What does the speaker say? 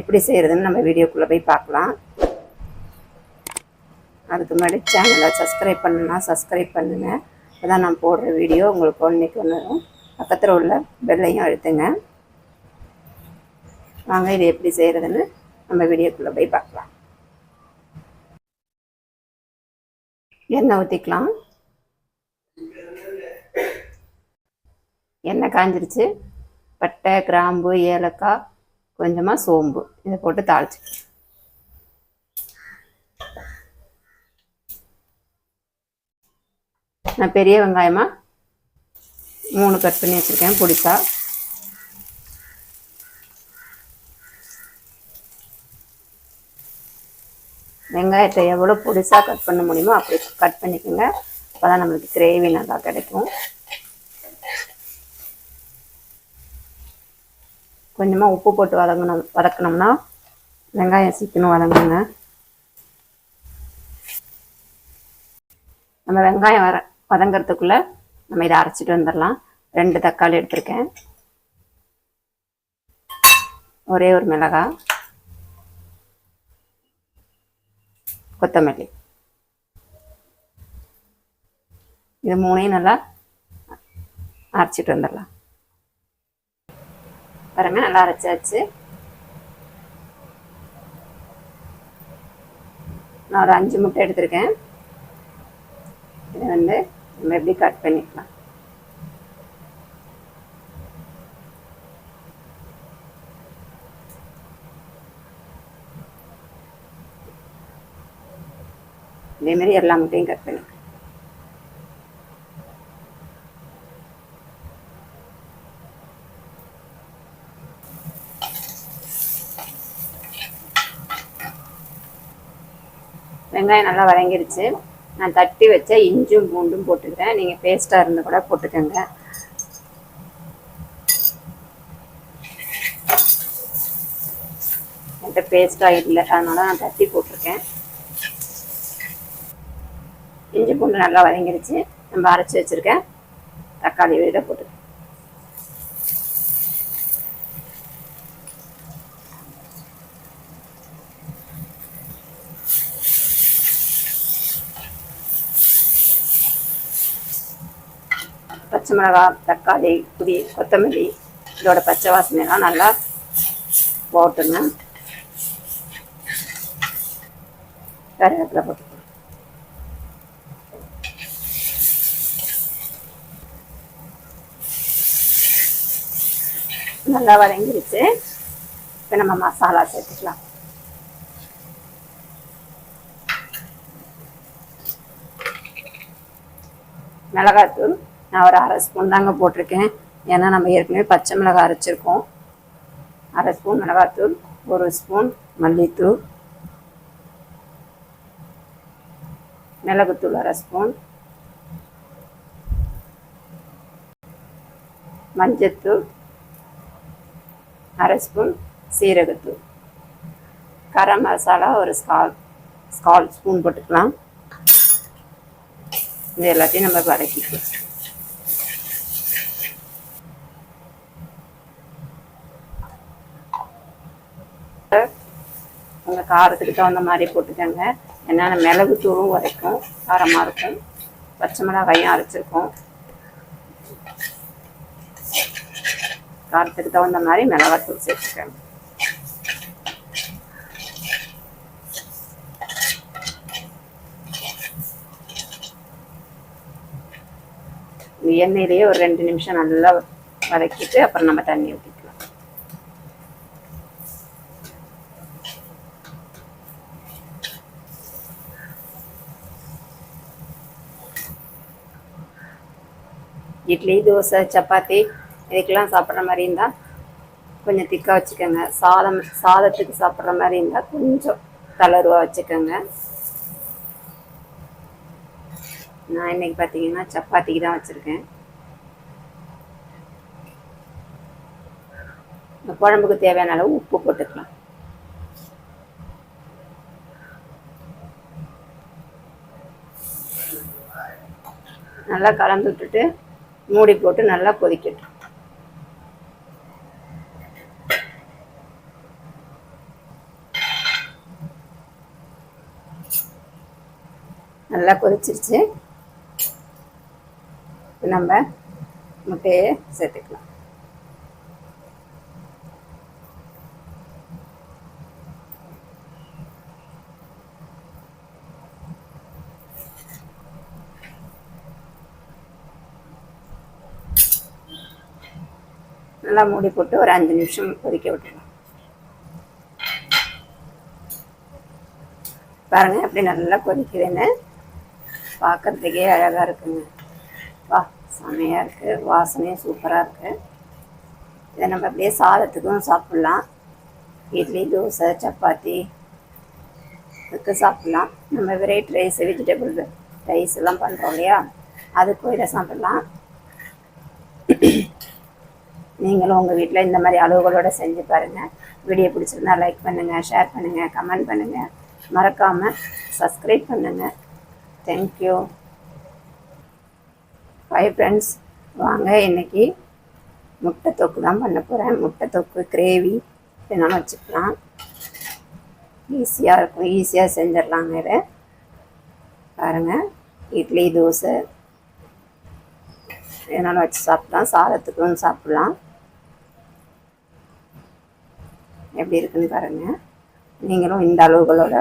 எப்படி செய்கிறதுன்னு நம்ம வீடியோக்குள்ளே போய் பார்க்கலாம். அதுக்கு முன்னாடி சேனலை சப்ஸ்கிரைப் பண்ணுன்னா சப்ஸ்கிரைப் பண்ணுங்கள் தான் நான் போடுற வீடியோ. உங்களுக்கு குழந்தைக்கு வந்துடும் பக்கத்தில் உள்ள பெல்லையும் அழுத்துங்க. வாங்க இது எப்படி செய்கிறதுன்னு நம்ம வீடியோக்குள்ளே போய் பார்க்கலாம். எண்ணெய் ஊற்றிக்கலாம் எண்ணெய் காஞ்சிருச்சு. பட்டை கிராம்பு ஏலக்காய் கொஞ்சமாக சோம்பு. இதை போட்டு தாளிச்சு. நான் பெரிய வெங்காயமாக மூணு கட் பண்ணி வச்சுருக்கேன். பிடிச்சா வெங்காயத்தை எவ்வளோ பொடிசாக கட் பண்ண முடியுமோ அப்படி கட் பண்ணிக்கோங்க. அப்போ தான் நம்மளுக்கு கிரேவி நல்லா கிடைக்கும். கொஞ்சமாக உப்பு போட்டு வதங்கணும் வதக்கணும்னா வெங்காயம் சீக்கிரம் வதங்குங்க. நம்ம வெங்காயம் வர வதங்கிறதுக்குள்ளே நம்ம இதை அரைச்சிட்டு வந்துடலாம். ரெண்டு தக்காளி எடுத்திருக்கேன். ஒரே ஒரு மிளகாய். கொத்தமல்லி. இது மூணையும் நல்லா அரைச்சிட்டு வந்துடலாம். அப்புறமே நல்லா அரைச்சாச்சு. நான் ஒரு அஞ்சு முட்டை எடுத்திருக்கேன். இதை வந்து நம்ம எப்படி கட் பண்ணிக்கலாம்? இதே மாதிரி எல்லா முட்டையும் கட் பண்ணிக்கலாம். வெங்காயம் நல்லா வதங்கிடுச்சு நான் தட்டி வச்ச இஞ்சும் பூண்டும் போட்டுக்கிறேன். நீங்கள் பேஸ்ட்டாக இருந்து கூட போட்டுக்கோங்க. என்கிட்ட பேஸ்ட்டாக இல்லை. அதனால நான் தட்டி போட்டிருக்கேன். இஞ்சி பூண்டு நல்லா வதங்கிடுச்சு நம்ம அரைச்சி வச்சுருக்கேன் தக்காளி விழுத போட்டு பச்சை மிளகாய் தக்காளி புளி கொத்தமல்லி இதோட பச்சை வாசனைலாம் நல்லா போட்டுங்க கருவேப்பிலை போட்டு நல்லா வதங்கிருச்சு. இப்போ நம்ம மசாலா சேர்த்துக்கலாம். மிளகாத்தூள் நான் ஒரு அரை ஸ்பூன் தாங்க போட்டிருக்கேன். ஏன்னா நம்ம ஏற்கனவே பச்சை மிளகாய் அரைச்சிருக்கோம். அரை ஸ்பூன் மிளகாத்தூள் ஒரு ஸ்பூன் மல்லித்தூள் மிளகுத்தூள் அரை ஸ்பூன் மஞ்சத்தூள் அரை ஸ்பூன் சீரகத்தூள். கரம் மசாலா ஒரு ஸ்கால் ஸ்கால் ஸ்பூன் போட்டுக்கலாம். இது எல்லாத்தையும் நம்ம வதக்கிக்கலாம். உங்கள் காரத்துக்கு தகுந்த மாதிரி போட்டுக்கோங்க. ஏன்னா மிளகு தூளும் உரைக்கும் காரமாக இருக்கும். பச்சை மிளகாயும் அரைச்சிருக்கோம். காரத்துக்கு தகுந்த மாதிரி மிளகாத்தூள் சேர்த்துக்கோங்க. எண்ணெயிலேயே ஒரு ரெண்டு நிமிஷம் நல்லா வதக்கிட்டு அப்புறம் நம்ம தண்ணி ஊற்றிக்கலாம் இட்லி தோசை சப்பாத்தி இதுக்கெல்லாம் சாப்பிட்ற மாதிரி இருந்தால் கொஞ்சம் திக்காக வச்சுக்கோங்க. சாதம் சாதத்துக்கு சாப்பிட்ற மாதிரி இருந்தால் கொஞ்சம் தளர்வாக வச்சுக்கோங்க. நான் இன்னைக்கு பார்த்தீங்கன்னா சப்பாத்திக்கு தான் வச்சுருக்கேன். இந்த குழம்புக்கு தேவையான அளவு உப்பு போட்டுக்கலாம். நல்லா கலந்து விட்டுட்டு மூடி போட்டு நல்லா கொதிக்கட்டும். நல்லா கொதிச்சிருச்சு. நம்ம முட்டையை சேர்த்துக்கலாம். நல்லா மூடி போட்டு ஒரு அஞ்சு நிமிஷம் கொதிக்க விட்டுடலாம். பாருங்க அப்படி நல்லா கொதிக்குதுன்னு. பார்க்கறதுக்கே அழகாக இருக்குங்க. வா செமையாக இருக்குது வாசனையும் சூப்பராக இருக்குது இதை நம்ம அப்படியே சாதத்துக்கும் சாப்பிட்லாம். இட்லி தோசை சப்பாத்தி இதுக்கு சாப்பிட்லாம். நம்ம வெரைட்டி ரைஸ் வெஜிடபிள் ரைஸ் எல்லாம் பண்ணுறோம் இல்லையா? அதுக்கும் இதை சாப்பிட்லாம். நீங்களும் உங்கள் வீட்டில் இந்த மாதிரி அளவுகளோடு செஞ்சு பாருங்கள் வீடியோ பிடிச்சிருந்தா லைக் பண்ணுங்கள் ஷேர் பண்ணுங்கள் கமெண்ட் பண்ணுங்கள் மறக்காமல் சப்ஸ்கிரைப் பண்ணுங்கள் தேங்க்யூ ஹாய் ஃப்ரெண்ட்ஸ் வாங்க இன்றைக்கி முட்டை தொக்கு தான் பண்ண போகிறேன் முட்டை தொக்கு கிரேவி வேணாலும் வச்சுக்கலாம். ஈஸியாக இருக்கும். ஈஸியாக செஞ்சிடலாங்க இதை. பாருங்கள் இட்லி தோசை. இதனால் வச்சு சாப்பிட்லாம். சாதத்துக்கும் சாப்பிட்லாம். எப்படி இருக்குன்னு பாருங்கள் நீங்களும் இந்த அளவுகளோட